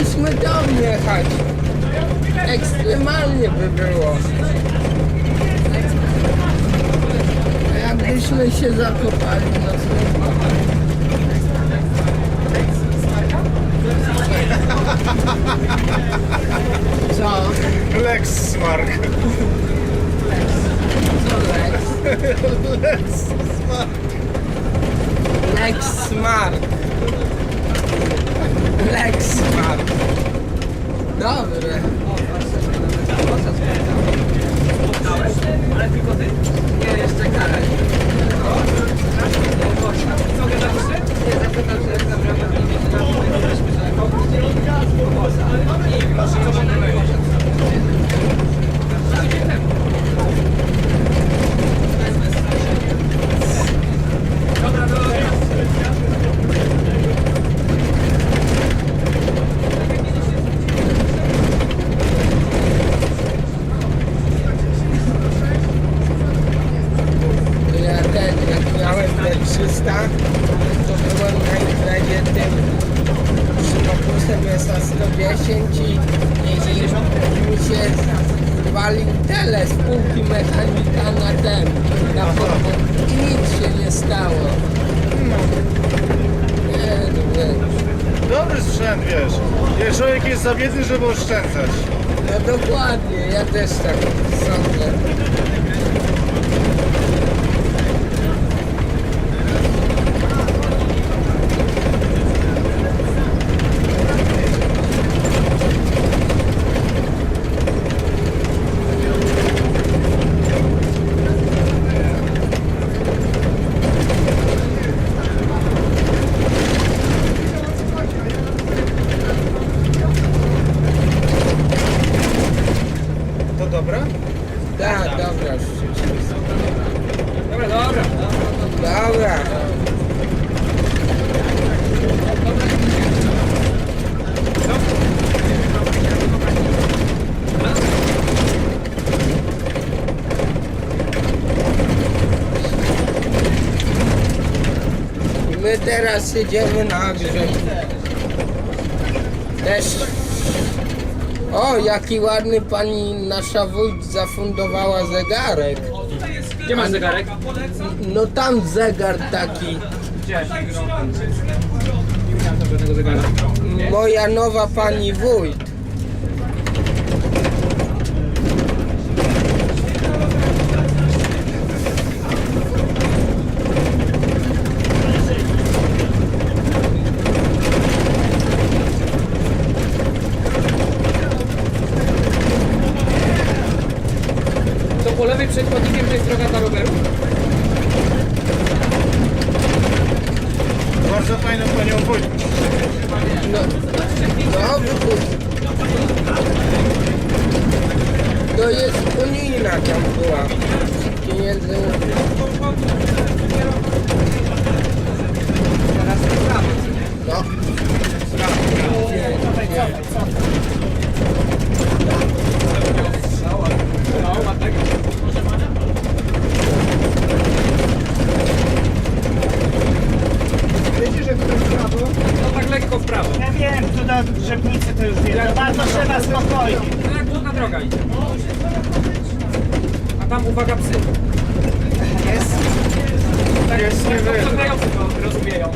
Powinniśmy tam jechać. Ekstremalnie by było. A jakbyśmy się zakopali, no to... Co? Lex Smark. Co Lex? Lex Smark. Lex Smart. Lex Smart. Dobre. Nie, jeszcze karać. Nie, zapytam się, jak naprawdę Ja ten, jak miałem D300, to byłem na imprezie tym szybopusem SA-110 i, i, i mi się walił tele z półki mechanika na ten, na podwórku i nic się nie stało. Nie, no wiesz. Dobry sprzęt, wiesz. Nie, człowiek jest za biedny, żeby oszczędzać. No dokładnie, ja też tak sądzę. Dobra, dobra. Dobra. Meter a o, jaki ładny pani nasza wójt zafundowała zegarek. Gdzie masz zegarek? No tam zegar taki. Gdzie? Moja nowa pani wójt. Wójt. No, no wykup. To jest unijna tam była. Pieniędzy. No. No, ładnego. Wiecie, że to jest prawo? No tak lekko w prawo. Ja wiem, tu na Drzewnicy to już wiem. To bardzo spokojnie. No jak główna droga idzie. A tam uwaga psy. Jest. Tak, Jest tak, nie to rozumieją.